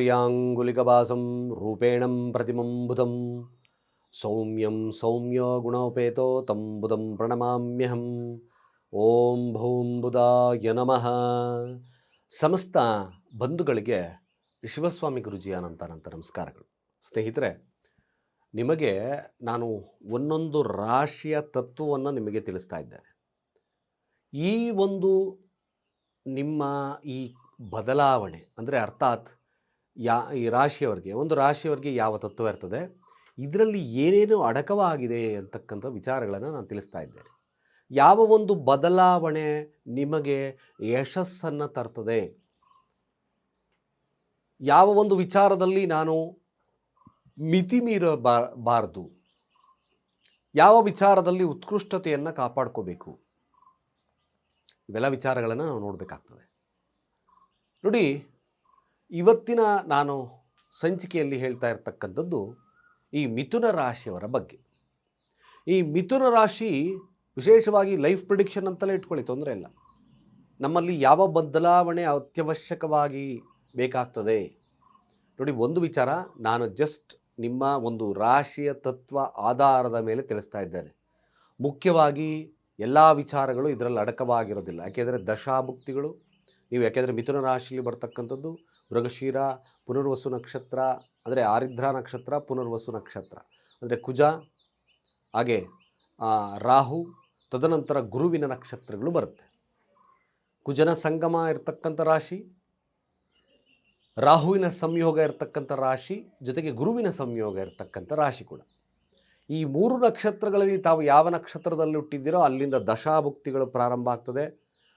ಪ್ರಿಯಾಂಗುಲಿಕವಾಸಂ ರೂಪೇಣಂ ಪ್ರತಿಮಂ ಬುಧಂ. ಸೌಮ್ಯಂ ಸೌಮ್ಯ ಗುಣೋಪೇತೋ ತಂ ಬುಧಂ ಪ್ರಣಮಾಮ್ಯಹಂ. ಓಂ ಭೂಂ ಬುಧಾಯ ನಮಃ. ಸಮಸ್ತ ಬಂಧುಗಳಿಗೆ ಶಿವಸ್ವಾಮಿ ಗುರುಜಿ ಅನಂತ ಅನಂತ ನಮಸ್ಕಾರಗಳು. ಸ್ನೇಹಿತರೆ, ನಿಮಗೆ ನಾನು ಒಂದೊಂದು ರಾಶಿಯ ತತ್ವವನ್ನು ನಿಮಗೆ ತಿಳಿಸ್ತಾ ಇದ್ದೇನೆ. ಈ ಒಂದು ನಿಮ್ಮ ಈ ಬದಲಾವಣೆ, ಅಂದರೆ ಅರ್ಥಾತ್ ಯಾ, ಈ ರಾಶಿಯವರಿಗೆ, ಒಂದು ರಾಶಿಯವರಿಗೆ ಯಾವ ತತ್ವ ಇರ್ತದೆ, ಇದರಲ್ಲಿ ಏನೇನು ಅಡಕವಾಗಿದೆ ಅಂತಕ್ಕಂಥ ವಿಚಾರಗಳನ್ನು ನಾನು ತಿಳಿಸ್ತಾ ಇದ್ದೇನೆ. ಯಾವ ಒಂದು ಬದಲಾವಣೆ ನಿಮಗೆ ಯಶಸ್ಸನ್ನು ತರ್ತದೆ? ಯಾವ ಒಂದು ವಿಚಾರದಲ್ಲಿ ನಾನು ಮಿತಿ ಮೀರಬಾರದು? ಯಾವ ವಿಚಾರದಲ್ಲಿ ಉತ್ಕೃಷ್ಟತೆಯನ್ನು ಕಾಪಾಡ್ಕೋಬೇಕು? ಇವೆಲ್ಲ ವಿಚಾರಗಳನ್ನು ನಾವು ನೋಡಬೇಕಾಗ್ತದೆ. ನೋಡಿ ಇವತ್ತಿನ ನಾನು ಸಂಚಿಕೆಯಲ್ಲಿ ಹೇಳ್ತಾ ಇರ್ತಕ್ಕಂಥದ್ದು ಈ ಮಿಥುನ ರಾಶಿಯವರ ಬಗ್ಗೆ. ಈ ಮಿಥುನ ರಾಶಿ ವಿಶೇಷವಾಗಿ ಲೈಫ್ ಪ್ರಿಡಿಕ್ಷನ್ ಅಂತಲೇ ಇಟ್ಕೊಳ್ಳಿ, ತೊಂದರೆ ಇಲ್ಲ. ನಮ್ಮಲ್ಲಿ ಯಾವ ಬದಲಾವಣೆ ಅತ್ಯವಶ್ಯಕವಾಗಿ ಬೇಕಾಗ್ತದೆ? ನೋಡಿ, ಒಂದು ವಿಚಾರ ನಾನು ಜಸ್ಟ್ ನಿಮ್ಮ ಒಂದು ರಾಶಿಯ ತತ್ವ ಆಧಾರದ ಮೇಲೆ ತಿಳಿಸ್ತಾ ಇದ್ದೇನೆ. ಮುಖ್ಯವಾಗಿ ಎಲ್ಲ ವಿಚಾರಗಳು ಇದರಲ್ಲಿ ಅಡಕವಾಗಿರೋದಿಲ್ಲ. ಯಾಕೆಂದರೆ ದಶಾಭುಕ್ತಿಗಳು ನೀವು ಯಾಕೆಂದರೆ ಮಿಥುನ ರಾಶಿಯಲ್ಲಿ ಬರ್ತಕ್ಕಂಥದ್ದು ಮೃಗಶೀರ, ಪುನರ್ವಸು ನಕ್ಷತ್ರ, ಅಂದರೆ ಆರಿದ್ರ ನಕ್ಷತ್ರ, ಪುನರ್ವಸು ನಕ್ಷತ್ರ. ಅಂದರೆ ಕುಜ, ಹಾಗೆ ರಾಹು, ತದನಂತರ ಗುರುವಿನ ನಕ್ಷತ್ರಗಳು ಬರುತ್ತೆ. ಕುಜನ ಸಂಗಮ ಇರತಕ್ಕಂಥ ರಾಶಿ, ರಾಹುವಿನ ಸಂಯೋಗ ಇರತಕ್ಕಂಥ ರಾಶಿ, ಜೊತೆಗೆ ಗುರುವಿನ ಸಂಯೋಗ ಇರತಕ್ಕಂಥ ರಾಶಿ ಕೂಡ. ಈ ಮೂರು ನಕ್ಷತ್ರಗಳಲ್ಲಿ ತಾವು ಯಾವ ನಕ್ಷತ್ರದಲ್ಲಿ ಹುಟ್ಟಿದ್ದೀರೋ ಅಲ್ಲಿಂದ ದಶಾಭುಕ್ತಿಗಳು ಪ್ರಾರಂಭ ಆಗ್ತದೆ.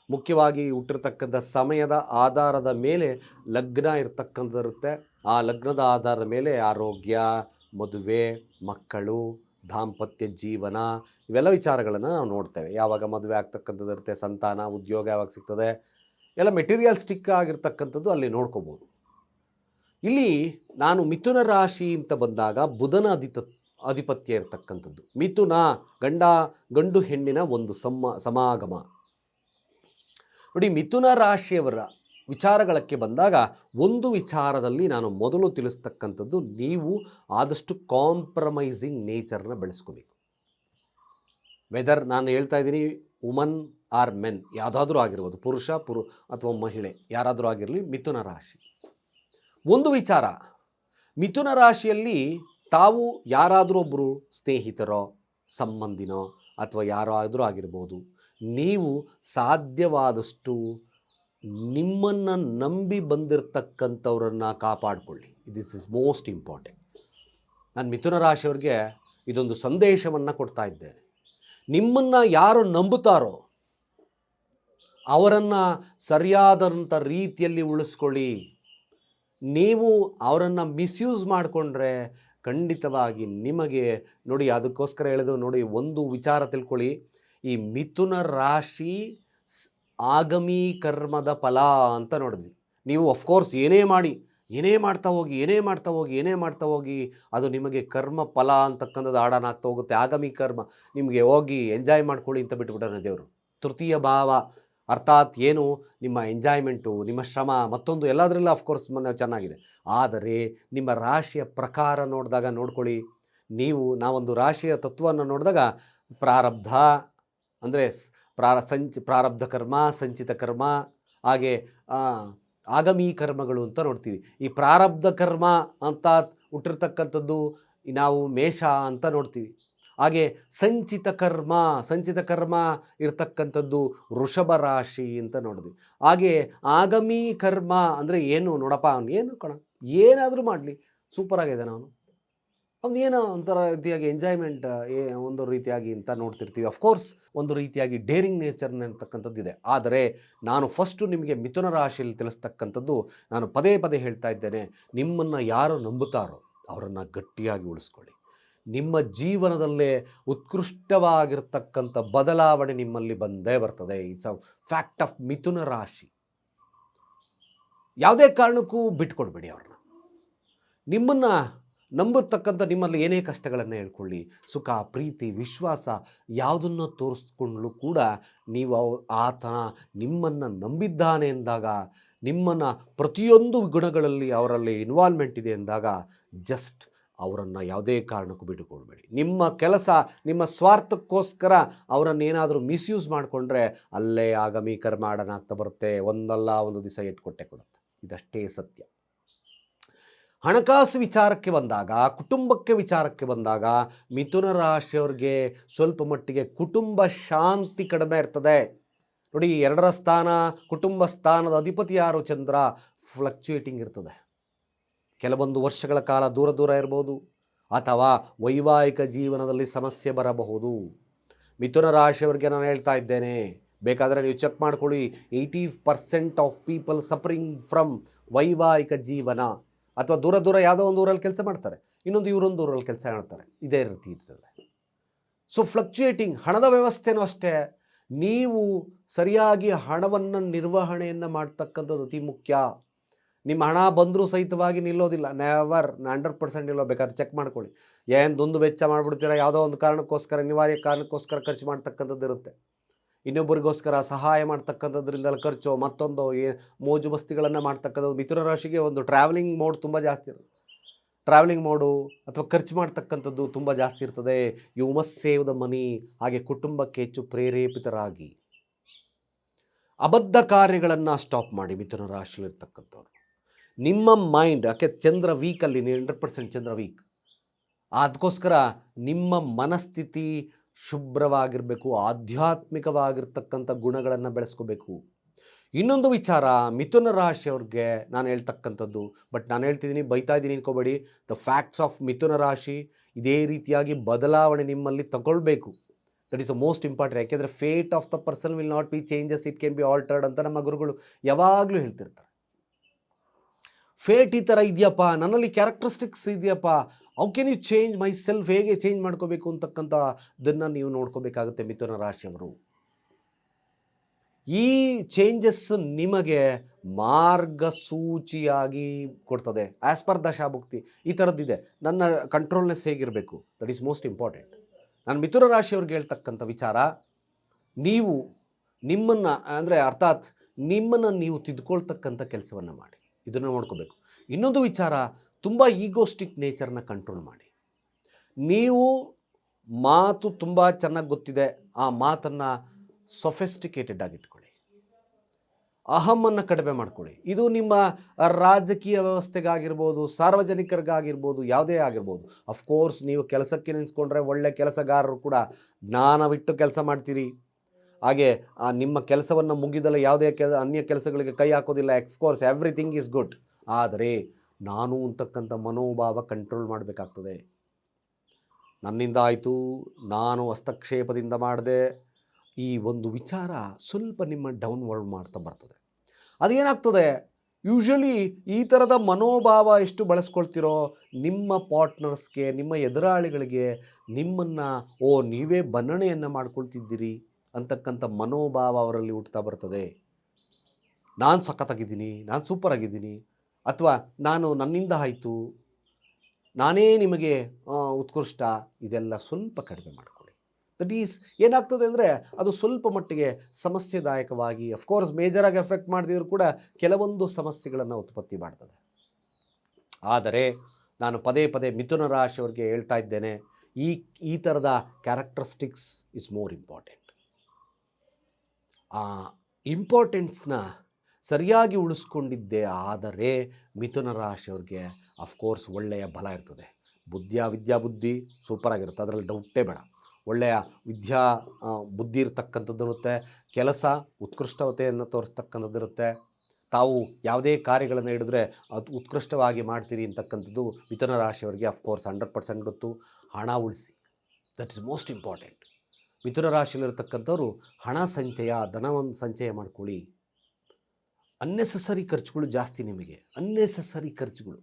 ಮುಖ್ಯವಾಗಿ ಹುಟ್ಟಿರ್ತಕ್ಕಂಥ ಸಮಯದ ಆಧಾರದ ಮೇಲೆ ಲಗ್ನ ಇರ್ತಕ್ಕಂಥದ್ದಿರುತ್ತೆ. ಆ ಲಗ್ನದ ಆಧಾರದ ಮೇಲೆ ಆರೋಗ್ಯ, ಮದುವೆ, ಮಕ್ಕಳು, ದಾಂಪತ್ಯ ಜೀವನ ಇವೆಲ್ಲ ವಿಚಾರಗಳನ್ನು ನಾವು ನೋಡ್ತೇವೆ. ಯಾವಾಗ ಮದುವೆ ಆಗ್ತಕ್ಕಂಥದ್ದು ಇರುತ್ತೆ ಸಂತಾನ, ಉದ್ಯೋಗ ಯಾವಾಗ ಸಿಗ್ತದೆ, ಎಲ್ಲ ಮೆಟೀರಿಯಲ್ಸ್ಟಿಕ್ ಆಗಿರ್ತಕ್ಕಂಥದ್ದು ಅಲ್ಲಿ ನೋಡ್ಕೋಬೋದು. ಇಲ್ಲಿ ನಾನು ಮಿಥುನ ರಾಶಿ ಅಂತ ಬಂದಾಗ ಬುಧನ ಅಧಿತ ಆಧಿಪತ್ಯ ಇರತಕ್ಕಂಥದ್ದು. ಮಿಥುನ ಗಂಡ, ಗಂಡು ಹೆಣ್ಣಿನ ಒಂದು ಸಮ ಸಮಾಗಮ. ನೋಡಿ, ಮಿಥುನ ರಾಶಿಯವರ ವಿಚಾರಗಳಕ್ಕೆ ಬಂದಾಗ ಒಂದು ವಿಚಾರದಲ್ಲಿ ನಾನು ಮೊದಲು ತಿಳಿಸ್ತಕ್ಕಂಥದ್ದು ನೀವು ಆದಷ್ಟು ಕಾಂಪ್ರಮೈಸಿಂಗ್ ನೇಚರ್ನ ಬೆಳೆಸ್ಕೋಬೇಕು. ವೆದರ್ ನಾನು ಹೇಳ್ತಾ ಇದ್ದೀನಿ ವುಮನ್ ಆರ್ ಮೆನ್ ಯಾವುದಾದ್ರೂ ಆಗಿರ್ಬೋದು, ಪುರುಷ, ಪುರು, ಅಥವಾ ಮಹಿಳೆ ಯಾರಾದರೂ ಆಗಿರಲಿ, ಮಿಥುನ ರಾಶಿ. ಒಂದು ವಿಚಾರ, ಮಿಥುನ ರಾಶಿಯಲ್ಲಿ ತಾವು ಯಾರಾದರೂ ಒಬ್ಬರು ಸ್ನೇಹಿತರೋ, ಸಂಬಂಧಿನೋ ಅಥವಾ ಯಾರಾದರೂ ಆಗಿರ್ಬೋದು ನೀವು ಸಾಧ್ಯವಾದಷ್ಟು ನಿಮ್ಮನ್ನು ನಂಬಿ ಬಂದಿರತಕ್ಕಂಥವ್ರನ್ನ ಕಾಪಾಡಿಕೊಳ್ಳಿ. ದಿಸ್ ಇಸ್ ಮೋಸ್ಟ್ ಇಂಪಾರ್ಟೆಂಟ್ ನಾನು ಮಿಥುನ ರಾಶಿಯವ್ರಿಗೆ ಇದೊಂದು ಸಂದೇಶವನ್ನು ಕೊಡ್ತಾ ಇದ್ದೇನೆ. ನಿಮ್ಮನ್ನು ಯಾರು ನಂಬುತ್ತಾರೋ ಅವರನ್ನು ಸರಿಯಾದಂಥ ರೀತಿಯಲ್ಲಿ ಉಳಿಸ್ಕೊಳ್ಳಿ. ನೀವು ಅವರನ್ನು ಮಿಸ್ಯೂಸ್ ಮಾಡಿಕೊಂಡ್ರೆ ಖಂಡಿತವಾಗಿ ನಿಮಗೆ ನೋಡಿ ಅದಕ್ಕೋಸ್ಕರ ಹೇಳಿದ್ರು ನೋಡಿ ಒಂದು ವಿಚಾರ ತಿಳ್ಕೊಳ್ಳಿ. ಈ ಮಿಥುನ ರಾಶಿ ಆಗಮಿ ಕರ್ಮದ ಫಲ ಅಂತ ನೋಡಿದ್ವಿ. ನೀವು ಅಫ್ಕೋರ್ಸ್ ಏನೇ ಮಾಡಿ, ಏನೇ ಮಾಡ್ತಾ ಹೋಗಿ, ಏನೇ ಮಾಡ್ತಾ ಹೋಗಿ, ಏನೇ ಮಾಡ್ತಾ ಹೋಗಿ, ಅದು ನಿಮಗೆ ಕರ್ಮ ಫಲ ಅಂತಕ್ಕಂಥದ್ದು ಆಡಾನ ಆಗ್ತಾ ಹೋಗುತ್ತೆ. ಆಗಮಿ ಕರ್ಮ, ನಿಮಗೆ ಹೋಗಿ ಎಂಜಾಯ್ ಮಾಡ್ಕೊಳ್ಳಿ ಅಂತ ಬಿಟ್ಬಿಟ್ಟಾರೆ ದೇವರು. ತೃತೀಯ ಭಾವ ಅರ್ಥಾತ್ ಏನು? ನಿಮ್ಮ ಎಂಜಾಯ್ಮೆಂಟು ನಿಮ್ಮ ಶ್ರಮ, ಮತ್ತೊಂದು ಎಲ್ಲದರಲ್ಲೂ ಅಫ್ಕೋರ್ಸ್ ಚೆನ್ನಾಗಿದೆ. ಆದರೆ ನಿಮ್ಮ ರಾಶಿಯ ಪ್ರಕಾರ ನೋಡಿದಾಗ ನೋಡ್ಕೊಳ್ಳಿ. ನೀವು ನಾವೊಂದು ರಾಶಿಯ ತತ್ವವನ್ನು ನೋಡಿದಾಗ ಪ್ರಾರಬ್ಧ ಅಂದರೆ ಪ್ರಾರ ಸಂಚ ಪ್ರಾರಬ್ಧ ಕರ್ಮ, ಸಂಚಿತ ಕರ್ಮ, ಹಾಗೆ ಆಗಮೀ ಕರ್ಮಗಳು ಅಂತ ನೋಡ್ತೀವಿ. ಈ ಪ್ರಾರಬ್ಧ ಕರ್ಮ ಅಂತ ಹುಟ್ಟಿರ್ತಕ್ಕಂಥದ್ದು ನಾವು ಮೇಷ ಅಂತ ನೋಡ್ತೀವಿ. ಹಾಗೆ ಸಂಚಿತ ಕರ್ಮ ಸಂಚಿತ ಕರ್ಮ ಇರ್ತಕ್ಕಂಥದ್ದು ವೃಷಭ ರಾಶಿ ಅಂತ ನೋಡಿದ್ವಿ ಹಾಗೆ ಆಗಮಿ ಕರ್ಮ ಅಂದರೆ ಏನು ನೋಡಪ್ಪ ಅವನು ಏನು ಕಣ, ಏನಾದರೂ ಮಾಡಲಿ. ಸೂಪರ್ ಆಗಿದೆ ಅವನು ಅವ್ನು ಏನೋ ಒಂಥರ ರೀತಿಯಾಗಿ ಎಂಜಾಯ್ಮೆಂಟ್ ಒಂದು ರೀತಿಯಾಗಿ ಅಂತ ನೋಡ್ತಿರ್ತೀವಿ. ಅಫ್ಕೋರ್ಸ್ ಒಂದು ರೀತಿಯಾಗಿ ಡೇರಿಂಗ್ ನೇಚರ್ ಅಂತಕ್ಕಂಥದ್ದು ಇದೆ. ಆದರೆ ನಾನು ಫಸ್ಟು ನಿಮಗೆ ಮಿಥುನ ರಾಶಿಯಲ್ಲಿ ತಿಳಿಸ್ತಕ್ಕಂಥದ್ದು ನಾನು ಪದೇ ಪದೇ ಹೇಳ್ತಾ ಇದ್ದೇನೆ. ನಿಮ್ಮನ್ನು ಯಾರು ನಂಬುತ್ತಾರೋ ಅವರನ್ನು ಗಟ್ಟಿಯಾಗಿ ಉಳಿಸ್ಕೊಳ್ಳಿ. ನಿಮ್ಮ ಜೀವನದಲ್ಲೇ ಉತ್ಕೃಷ್ಟವಾಗಿರ್ತಕ್ಕಂಥ ಬದಲಾವಣೆ ನಿಮ್ಮಲ್ಲಿ ಬಂದೇ ಬರ್ತದೆ. ಇಟ್ಸ್ ಅ ಫ್ಯಾಕ್ಟ್ ಆಫ್ ಮಿಥುನ ರಾಶಿ. ಯಾವುದೇ ಕಾರಣಕ್ಕೂ ಬಿಟ್ಕೊಡ್ಬೇಡಿ ಅವ್ರನ್ನ. ನಿಮ್ಮನ್ನು ನಂಬತಕ್ಕಂಥ ನಿಮ್ಮಲ್ಲಿ ಏನೇ ಕಷ್ಟಗಳನ್ನು ಹೇಳ್ಕೊಳ್ಳಿ. ಸುಖ, ಪ್ರೀತಿ, ವಿಶ್ವಾಸ ಯಾವುದನ್ನು ತೋರಿಸ್ಕೊಂಡ್ಲು ಕೂಡ ನೀವು ಆತನ ನಿಮ್ಮನ್ನು ನಂಬಿದ್ದಾನೆ ಎಂದಾಗ, ನಿಮ್ಮನ್ನು ಪ್ರತಿಯೊಂದು ಗುಣಗಳಲ್ಲಿ ಅವರಲ್ಲಿ ಇನ್ವಾಲ್ವ್ಮೆಂಟ್ ಇದೆ ಎಂದಾಗ ಜಸ್ಟ್ ಅವರನ್ನು ಯಾವುದೇ ಕಾರಣಕ್ಕೂ ಬಿಟ್ಟುಕೊಡ್ಬೇಡಿ. ನಿಮ್ಮ ಕೆಲಸ, ನಿಮ್ಮ ಸ್ವಾರ್ಥಕ್ಕೋಸ್ಕರ ಅವರನ್ನು ಏನಾದರೂ ಮಿಸ್ಯೂಸ್ ಮಾಡಿಕೊಂಡ್ರೆ ಅಲ್ಲೇ ಆಗಮಿ, ಕರ್ಮಾಡನಾಗ್ತಾ ಬರುತ್ತೆ, ಒಂದಲ್ಲ ಒಂದು ದಿವಸ ಇಟ್ಕೊಟ್ಟೆ ಕೊಡುತ್ತೆ. ಇದಷ್ಟೇ ಸತ್ಯ. ಹಣಕಾಸು ವಿಚಾರಕ್ಕೆ ಬಂದಾಗ, ಕುಟುಂಬಕ್ಕೆ ವಿಚಾರಕ್ಕೆ ಬಂದಾಗ ಮಿಥುನ ರಾಶಿಯವ್ರಿಗೆ ಸ್ವಲ್ಪ ಮಟ್ಟಿಗೆ ಕುಟುಂಬ ಶಾಂತಿ ಕಡಿಮೆ ಇರ್ತದೆ. ನೋಡಿ ಎರಡರ ಸ್ಥಾನ, ಕುಟುಂಬ ಸ್ಥಾನದ ಅಧಿಪತಿ ಯಾರು? ಚಂದ್ರ. ಫ್ಲಕ್ಚುಯೇಟಿಂಗ್ ಇರ್ತದೆ. ಕೆಲವೊಂದು ವರ್ಷಗಳ ಕಾಲ ದೂರ ದೂರ ಇರ್ಬೋದು, ಅಥವಾ ವೈವಾಹಿಕ ಜೀವನದಲ್ಲಿ ಸಮಸ್ಯೆ ಬರಬಹುದು. ಮಿಥುನ ರಾಶಿಯವ್ರಿಗೆ ನಾನು ಹೇಳ್ತಾ ಇದ್ದೇನೆ, ಬೇಕಾದರೆ ನೀವು ಚೆಕ್ ಮಾಡ್ಕೊಳ್ಳಿ. Eighty percent of people suffering from ವೈವಾಹಿಕ ಜೀವನ. ಅಥವಾ ದೂರ ದೂರ ಯಾವುದೋ ಒಂದು ಊರಲ್ಲಿ ಕೆಲಸ ಮಾಡ್ತಾರೆ. ಇನ್ನೊಂದು ಇವರೊಂದು ಊರಲ್ಲಿ ಕೆಲಸ ಮಾಡ್ತಾರೆ. ಇದೇ ರೀತಿ ಇರ್ತದೆ. ಸೊ ಫ್ಲಕ್ಚುಯೇಟಿಂಗ್ ಹಣದ ವ್ಯವಸ್ಥೆನೂ ಅಷ್ಟೇ. ನೀವು ಸರಿಯಾಗಿ ಹಣವನ್ನು ನಿರ್ವಹಣೆಯನ್ನು ಮಾಡ್ತಕ್ಕಂಥದ್ದು ಅತಿ ಮುಖ್ಯ. ನಿಮ್ಮ ಹಣ ಬಂದರೂ ಸಹಿತವಾಗಿ ನಿಲ್ಲೋದಿಲ್ಲ. ನೆವರ್ ಹಂಡ್ರೆಡ್ ಪರ್ಸೆಂಟ್ ನಿಲ್ಲೋ ಬೇಕಾದ್ರೆ ಚೆಕ್ ಮಾಡ್ಕೊಳ್ಳಿ. ಏನು ದುಂದು ವೆಚ್ಚ ಮಾಡಿಬಿಡ್ತೀರಾ? ಯಾವುದೋ ಒಂದು ಕಾರಣಕ್ಕೋಸ್ಕರ, ಅನಿವಾರ್ಯ ಕಾರಣಕ್ಕೋಸ್ಕರ ಖರ್ಚು ಮಾಡ್ತಕ್ಕಂಥದ್ದು ಇರುತ್ತೆ. ಇನ್ನೊಬ್ಬರಿಗೋಸ್ಕರ ಸಹಾಯ ಮಾಡ್ತಕ್ಕಂಥದ್ರಿಂದ ಖರ್ಚು, ಮತ್ತೊಂದು ಏ, ಮೋಜು ಮಸ್ತಿಗಳನ್ನು ಮಾಡ್ತಕ್ಕಂಥದ್ದು ಮಿಥುನ ರಾಶಿಗೆ ಒಂದು ಟ್ರಾವೆಲಿಂಗ್ ಮೋಡ್ ತುಂಬ ಜಾಸ್ತಿ ಇರುತ್ತೆ. ಟ್ರಾವೆಲಿಂಗ್ ಮೋಡು ಅಥವಾ ಖರ್ಚು ಮಾಡ್ತಕ್ಕಂಥದ್ದು ತುಂಬ ಜಾಸ್ತಿ ಇರ್ತದೆ. You must save the money ಹಾಗೆ ಕುಟುಂಬಕ್ಕೆ ಹೆಚ್ಚು ಪ್ರೇರೇಪಿತರಾಗಿ. ಅಬದ್ಧ ಕಾರ್ಯಗಳನ್ನು ಸ್ಟಾಪ್ ಮಾಡಿ ಮಿಥುನ ರಾಶಿಯಲ್ಲಿರ್ತಕ್ಕಂಥವ್ರು. ನಿಮ್ಮ ಮೈಂಡ್ ಯಾಕೆ ಚಂದ್ರ ವೀಕಲ್ಲಿ ಹಂಡ್ರೆಡ್ ಪರ್ಸೆಂಟ್ ಚಂದ್ರ ವೀಕ್ ಅದಕ್ಕೋಸ್ಕರ ನಿಮ್ಮ ಮನಸ್ಥಿತಿ ಶುಭ್ರವಾಗಿರಬೇಕು, ಆಧ್ಯಾತ್ಮಿಕವಾಗಿರ್ತಕ್ಕಂಥ ಗುಣಗಳನ್ನು ಬೆಳೆಸ್ಕೋಬೇಕು. ಇನ್ನೊಂದು ವಿಚಾರ, ಮಿಥುನ ರಾಶಿಯವ್ರಿಗೆ ನಾನು ಹೇಳ್ತಕ್ಕಂಥದ್ದು, ಬಟ್ ನಾನು ಹೇಳ್ತಿದ್ದೀನಿ, ಬೈತಾ ಇದ್ದೀನಿ ಅನ್ಕೋಬೇಡಿ. ದ ಫ್ಯಾಕ್ಟ್ಸ್ ಆಫ್ ಮಿಥುನ ರಾಶಿ, ಇದೇ ರೀತಿಯಾಗಿ ಬದಲಾವಣೆ ನಿಮ್ಮಲ್ಲಿ ತಗೊಳ್ಬೇಕು. That is the most important ಯಾಕೆಂದರೆ fate of the person will not be changes it can be altered ಅಂತ ನಮ್ಮ ಗುರುಗಳು ಯಾವಾಗಲೂ ಹೇಳ್ತಿರ್ತಾರೆ. ಫೇಟ್ ಈ ಥರ ಇದೆಯಪ್ಪ? ನನ್ನಲ್ಲಿ ಕ್ಯಾರೆಕ್ಟರಿಸ್ಟಿಕ್ಸ್ ಇದೆಯಪ್ಪ? How can you change myself ಹೇಗೆ ಚೇಂಜ್ ಮಾಡ್ಕೋಬೇಕು ಅಂತಕ್ಕಂಥದ್ದನ್ನು ನೀವು ನೋಡ್ಕೋಬೇಕಾಗುತ್ತೆ ಮಿಥುನ ರಾಶಿಯವರು. ಈ ಚೇಂಜಸ್ ನಿಮಗೆ ಮಾರ್ಗಸೂಚಿಯಾಗಿ ಕೊಡ್ತದೆ. ಆ್ಯಸ್ ಪರ್ ದಶಾಭುಕ್ತಿ, ಈ ಥರದ್ದಿದೆ ನನ್ನ ಕಂಟ್ರೋಲ್ನೆಸ್ ಹೇಗಿರಬೇಕು? ದಟ್ ಈಸ್ ಮೋಸ್ಟ್ ಇಂಪಾರ್ಟೆಂಟ್ ನಾನು ಮಿಥುನ ರಾಶಿಯವ್ರಿಗೆ ಹೇಳ್ತಕ್ಕಂಥ ವಿಚಾರ, ನೀವು ನಿಮ್ಮನ್ನು, ಅಂದರೆ ಅರ್ಥಾತ್ ನಿಮ್ಮನ್ನು ನೀವು ತಿದ್ಕೊಳ್ತಕ್ಕಂಥ ಕೆಲಸವನ್ನು ಮಾಡಿ. ಇದನ್ನು ನೋಡ್ಕೋಬೇಕು. ಇನ್ನೊಂದು ವಿಚಾರ, ತುಂಬ ಈಗೋಸ್ಟಿಕ್ ನೇಚರ್ನ ಕಂಟ್ರೋಲ್ ಮಾಡಿ. ನೀವು ಮಾತು ತುಂಬ ಚೆನ್ನಾಗಿ ಗೊತ್ತಿದೆ, ಆ ಮಾತನ್ನು ಸೊಫೆಸ್ಟಿಕೇಟೆಡ್ ಆಗಿಟ್ಕೊಳ್ಳಿ ಅಹಮನ್ನು ಕಡಿಮೆ ಮಾಡ್ಕೊಳ್ಳಿ. ಇದು ನಿಮ್ಮ ರಾಜಕೀಯ ವ್ಯವಸ್ಥೆಗಾಗಿರ್ಬೋದು, ಸಾರ್ವಜನಿಕರಿಗಾಗಿರ್ಬೋದು, ಯಾವುದೇ ಆಗಿರ್ಬೋದು. ಅಫ್ಕೋರ್ಸ್ ನೀವು ಕೆಲಸಕ್ಕೆ ನಿಂತ್ಕೊಂಡ್ರೆ ಒಳ್ಳೆ ಕೆಲಸಗಾರರು ಕೂಡ ಜ್ಞಾನವಿಟ್ಟು ಕೆಲಸ ಮಾಡ್ತೀರಿ. ಹಾಗೆ ನಿಮ್ಮ ಕೆಲಸವನ್ನು ಮುಗಿದಲ್ಲ ಯಾವುದೇ ಕೆಲ, ಅನ್ಯ ಕೆಲಸಗಳಿಗೆ ಕೈ ಹಾಕೋದಿಲ್ಲ ಎಕ್ಸ್ಕೋರ್ಸ್ ಎವ್ರಿಥಿಂಗ್ ಈಸ್ ಗುಡ್ ಆದರೆ, ನಾನು ಅಂತಕ್ಕಂಥ ಮನೋಭಾವ ಕಂಟ್ರೋಲ್ ಮಾಡಬೇಕಾಗ್ತದೆ. ನನ್ನಿಂದ ಆಯಿತು, ನಾನು ಹಸ್ತಕ್ಷೇಪದಿಂದ ಮಾಡಿದೆ. ಈ ಒಂದು ವಿಚಾರ ಸ್ವಲ್ಪ ನಿಮ್ಮ ಡೌನ್ವರ್ಡ್ ಮಾಡ್ತಾ ಬರ್ತದೆ. ಅದೇನಾಗ್ತದೆ? ಯೂಶ್ವಲಿ ಈ ಥರದ ಮನೋಭಾವ ಎಷ್ಟು ಬಳಸ್ಕೊಳ್ತಿರೋ ನಿಮ್ಮ ಪಾರ್ಟ್ನರ್ಸ್ಗೆ ನಿಮ್ಮ ಎದುರಾಳಿಗಳಿಗೆ ನಿಮ್ಮನ್ನು, ಓ, ನೀವೇ ಬನ್ನಣೆಯನ್ನು ಮಾಡ್ಕೊಳ್ತಿದ್ದೀರಿ. ಅಂತಕ್ಕಂಥ ಮನೋಭಾವ ಅವರಲ್ಲಿ ಹುಟ್ಟುತ್ತಾ ಬರ್ತದೆ. ನಾನು ಸಖತ್ತಾಗಿದ್ದೀನಿ, ನಾನು ಸೂಪರ್ ಆಗಿದ್ದೀನಿ ಅಥವಾ ನಾನು ನನ್ನಿಂದ ಆಯಿತು, ನಾನೇ ನಿಮಗೆ ಉತ್ಕೃಷ್ಟ, ಇದೆಲ್ಲ ಸ್ವಲ್ಪ ಕಡಿಮೆ ಮಾಡಿಕೊಳ್ಳಿ. ದಟ್ ಈಸ್ ಏನಾಗ್ತದೆ ಅಂದರೆ ಅದು ಸ್ವಲ್ಪ ಮಟ್ಟಿಗೆ ಸಮಸ್ಯೆದಾಯಕವಾಗಿ ಅಫ್ಕೋರ್ಸ್ ಮೇಜರಾಗಿ ಎಫೆಕ್ಟ್ ಮಾಡದಿದ್ರು ಕೂಡ ಕೆಲವೊಂದು ಸಮಸ್ಯೆಗಳನ್ನು ಉತ್ಪತ್ತಿ ಮಾಡ್ತದೆ. ಆದರೆ, ನಾನು ಪದೇ ಪದೇ ಮಿಥುನ ರಾಶಿಯವರಿಗೆ ಹೇಳ್ತಾ ಇದ್ದೇನೆ, ಈ ಈ ಥರದ ಕ್ಯಾರೆಕ್ಟರಿಸ್ಟಿಕ್ಸ್ ಇಸ್ ಮೋರ್ ಇಂಪಾರ್ಟೆಂಟ್ ಇಂಪಾರ್ಟೆನ್ಸ್ನ ಸರಿಯಾಗಿ ಉಳಿಸ್ಕೊಂಡಿದ್ದೆ, ಆದರೆ ಮಿಥುನ ರಾಶಿಯವ್ರಿಗೆ ಅಫ್ಕೋರ್ಸ್ ಒಳ್ಳೆಯ ಬಲ ಇರ್ತದೆ. ಬುದ್ಧಿಯ ವಿದ್ಯಾ ಬುದ್ಧಿ ಸೂಪರಾಗಿರುತ್ತೆ ಅದರಲ್ಲಿ ಡೌಟೇ ಬೇಡ. ಒಳ್ಳೆಯ ವಿದ್ಯಾ ಬುದ್ಧಿ ಇರತಕ್ಕಂಥದ್ದು ಇರುತ್ತೆ. ಕೆಲಸ ಉತ್ಕೃಷ್ಟತೆಯನ್ನು ತೋರಿಸ್ತಕ್ಕಂಥದ್ದು ಇರುತ್ತೆ. ತಾವು ಯಾವುದೇ ಕಾರ್ಯಗಳನ್ನು ಹಿಡಿದ್ರೆ ಅದು ಉತ್ಕೃಷ್ಟವಾಗಿ ಮಾಡ್ತೀರಿ ಅಂತಕ್ಕಂಥದ್ದು ಮಿಥುನ ರಾಶಿಯವರಿಗೆ ಅಫ್ಕೋರ್ಸ್ ಹಂಡ್ರೆಡ್ ಪರ್ಸೆಂಟ್ ಗೊತ್ತು. ಹಣ ಉಳಿಸಿ. ದಟ್ ಇಸ್ ಮೋಸ್ಟ್ ಇಂಪಾರ್ಟೆಂಟ್ ಮಿಥುನ ರಾಶಿಯಲ್ಲಿರ್ತಕ್ಕಂಥವ್ರು ಹಣ ಸಂಚಯ ಧನವನ್ನು ಸಂಚಯ ಮಾಡ್ಕೊಳ್ಳಿ. ಅನ್ನೆಸಸರಿ ಖರ್ಚುಗಳು ಜಾಸ್ತಿ ನಿಮಗೆ. ಅನ್ನೆಸಸರಿ ಖರ್ಚುಗಳು.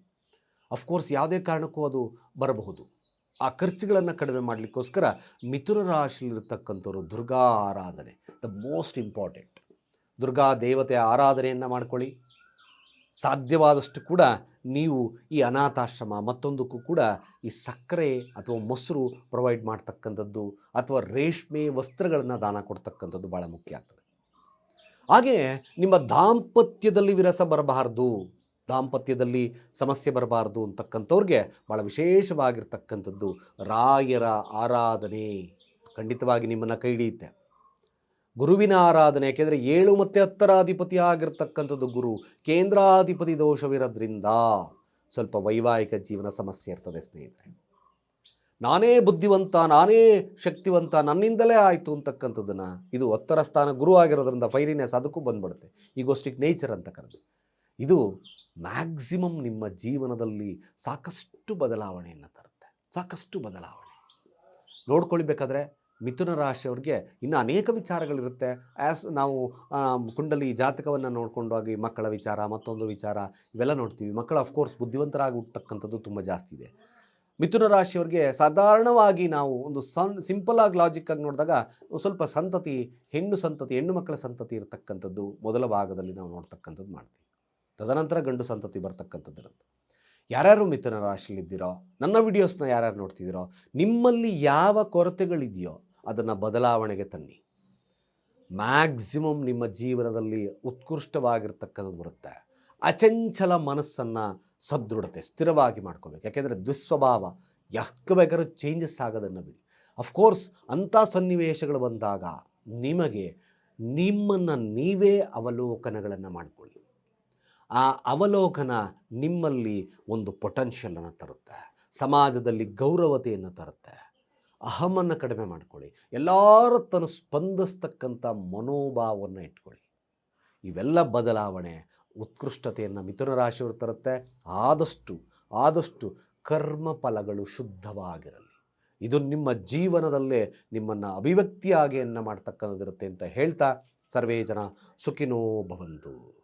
ಅಫ್ಕೋರ್ಸ್ ಯಾವುದೇ ಕಾರಣಕ್ಕೂ ಅದು ಬರಬಹುದು. ಆ ಖರ್ಚುಗಳನ್ನು ಕಡಿಮೆ ಮಾಡಲಿಕ್ಕೋಸ್ಕರ ಮಿಥುನ ರಾಶಿಯಲ್ಲಿರ್ತಕ್ಕಂಥವ್ರು ದುರ್ಗಾ ಆರಾಧನೆ ದ ಮೋಸ್ಟ್ ಇಂಪಾರ್ಟೆಂಟ್ ದುರ್ಗಾ ದೇವತೆಯ ಆರಾಧನೆಯನ್ನು ಮಾಡ್ಕೊಳ್ಳಿ. ಸಾಧ್ಯವಾದಷ್ಟು ಕೂಡ ನೀವು ಈ ಅನಾಥಾಶ್ರಮ ಮತ್ತೊಂದಕ್ಕೂ ಕೂಡ ಈ ಸಕ್ಕರೆ ಅಥವಾ ಮೊಸರು ಪ್ರೊವೈಡ್ ಮಾಡ್ತಕ್ಕಂಥದ್ದು ಅಥವಾ ರೇಷ್ಮೆ ವಸ್ತ್ರಗಳನ್ನು ದಾನ ಕೊಡ್ತಕ್ಕಂಥದ್ದು ಭಾಳ ಮುಖ್ಯ ಆಗ್ತದೆ. ಹಾಗೆ ನಿಮ್ಮ ದಾಂಪತ್ಯದಲ್ಲಿ ವಿರಸ ಬರಬಾರ್ದು, ದಾಂಪತ್ಯದಲ್ಲಿ ಸಮಸ್ಯೆ ಬರಬಾರ್ದು ಅಂತಕ್ಕಂಥವ್ರಿಗೆ ಭಾಳ ವಿಶೇಷವಾಗಿರ್ತಕ್ಕಂಥದ್ದು ರಾಯರ ಆರಾಧನೆ. ಖಂಡಿತವಾಗಿ ನಿಮ್ಮನ್ನು ಕೈ ಹಿಡಿಯುತ್ತೆ. ಗುರುವಿನ ಆರಾಧನೆ, ಯಾಕೆಂದರೆ ಏಳು ಮತ್ತು ಹತ್ತರ ಅಧಿಪತಿ ಆಗಿರ್ತಕ್ಕಂಥದ್ದು ಗುರು. ಕೇಂದ್ರಾಧಿಪತಿ ದೋಷವಿರೋದ್ರಿಂದ ಸ್ವಲ್ಪ ವೈವಾಹಿಕ ಜೀವನ ಸಮಸ್ಯೆ ಇರ್ತದೆ ಸ್ನೇಹಿತರೆ. ನಾನೇ ಬುದ್ಧಿವಂತ, ನಾನೇ ಶಕ್ತಿವಂತ, ನನ್ನಿಂದಲೇ ಆಯಿತು ಅಂತಕ್ಕಂಥದ್ದನ್ನು ಇದು ಹತ್ತರ ಸ್ಥಾನ ಗುರು ಆಗಿರೋದ್ರಿಂದ ಫೈರಿನೆಸ್ ಅದಕ್ಕೂ ಬಂದ್ಬಿಡುತ್ತೆ. ಈಗೋಸ್ಟಿಕ್ ನೇಚರ್ ಅಂತ ಕರೆದು. ಇದು ಮ್ಯಾಕ್ಸಿಮಮ್ ನಿಮ್ಮ ಜೀವನದಲ್ಲಿ ಸಾಕಷ್ಟು ಬದಲಾವಣೆಯನ್ನು ತರುತ್ತೆ. ಸಾಕಷ್ಟು ಬದಲಾವಣೆ. ನೋಡ್ಕೊಳ್ಬೇಕಾದ್ರೆ ಮಿಥುನ ರಾಶಿಯವ್ರಿಗೆ ಇನ್ನು ಅನೇಕ ವಿಚಾರಗಳಿರುತ್ತೆ. ಆ್ಯಸ್ ನಾವು ಕುಂಡಲಿ ಜಾತಕವನ್ನು ಹೋಗಿ ಮಕ್ಕಳ ವಿಚಾರ, ಮತ್ತೊಂದು ವಿಚಾರ ಇವೆಲ್ಲ ನೋಡ್ತೀವಿ. ಮಕ್ಕಳು ಅಫ್ಕೋರ್ಸ್ ಬುದ್ಧಿವಂತರಾಗಿ ಹುಟ್ಟತಕ್ಕಂಥದ್ದು ತುಂಬ ಜಾಸ್ತಿ ಇದೆ. ಮಿಥುನ ರಾಶಿಯವ್ರಿಗೆ ಸಾಧಾರಣವಾಗಿ ನಾವು ಒಂದು ಸನ್ ಸಿಂಪಲಾಗಿ ಲಾಜಿಕ್ಕಾಗಿ ನೋಡಿದಾಗ ಸ್ವಲ್ಪ ಸಂತತಿ, ಹೆಣ್ಣು ಸಂತತಿ, ಹೆಣ್ಣು ಮಕ್ಕಳ ಸಂತತಿ ಇರತಕ್ಕಂಥದ್ದು ಮೊದಲ ಭಾಗದಲ್ಲಿ ನಾವು ನೋಡ್ತಕ್ಕಂಥದ್ದು ಮಾಡ್ತೀವಿ. ತದನಂತರ ಗಂಡು ಸಂತತಿ ಬರ್ತಕ್ಕಂಥದ್ದು ಇರುತ್ತೆ ಯಾರ್ಯಾರು ಮಿಥುನ ರಾಶಿಯಲ್ಲಿದ್ದೀರೋ, ನನ್ನ ವಿಡಿಯೋಸ್ನ ಯಾರ್ಯಾರು ನೋಡ್ತಿದ್ದೀರೋ, ನಿಮ್ಮಲ್ಲಿ ಯಾವ ಕೊರತೆಗಳಿದೆಯೋ ಅದನ್ನು ಬದಲಾವಣೆಗೆ ತನ್ನಿ. ಮ್ಯಾಕ್ಸಿಮಮ್ ನಿಮ್ಮ ಜೀವನದಲ್ಲಿ ಉತ್ಕೃಷ್ಟವಾಗಿರ್ತಕ್ಕಂಥದ್ದು ಬರುತ್ತೆ. ಅಚಂಚಲ ಮನಸ್ಸನ್ನು ಸದೃಢತೆ, ಸ್ಥಿರವಾಗಿ ಮಾಡ್ಕೋಬೇಕು. ಯಾಕೆಂದರೆ ದುಸ್ವಭಾವ ಯಾಕೆ ಬೇಕಾದ್ರೂ ಚೇಂಜಸ್ ಆಗೋದನ್ನು ಬಿಡಿ. ಅಫ್ಕೋರ್ಸ್ ಅಂಥ ಸನ್ನಿವೇಶಗಳು ಬಂದಾಗ ನಿಮಗೆ ನಿಮ್ಮನ್ನು ನೀವೇ ಅವಲೋಕನಗಳನ್ನು ಮಾಡಿಕೊಳ್ಳಿ. ಆ ಅವಲೋಕನ ನಿಮ್ಮಲ್ಲಿ ಒಂದು ಪೊಟೆನ್ಷಿಯಲನ್ನು ತರುತ್ತೆ. ಸಮಾಜದಲ್ಲಿ ಗೌರವತೆಯನ್ನು ತರುತ್ತೆ. ಅಹಮನ್ನು ಕಡಿಮೆ ಮಾಡ್ಕೊಳ್ಳಿ. ಎಲ್ಲರ ತನ್ನ ಸ್ಪಂದಿಸ್ತಕ್ಕಂಥ ಮನೋಭಾವವನ್ನು ಇಟ್ಕೊಳ್ಳಿ. ಇವೆಲ್ಲ ಬದಲಾವಣೆ, ಉತ್ಕೃಷ್ಟತೆಯನ್ನು ಮಿಥುನ ರಾಶಿಯವರು ತರುತ್ತೆ. ಆದಷ್ಟು ಆದಷ್ಟು ಕರ್ಮ ಫಲಗಳು ಶುದ್ಧವಾಗಿರಲಿ. ಇದು ನಿಮ್ಮ ಜೀವನದಲ್ಲೇ ನಿಮ್ಮನ್ನು ಅಭಿವ್ಯಕ್ತಿಯಾಗಿಯನ್ನು ಮಾಡ್ತಕ್ಕಂಥದ್ದಿರುತ್ತೆ ಅಂತ ಹೇಳ್ತಾ ಸರ್ವೇ ಜನ ಸುಖಿನೋ ಭವಂತು.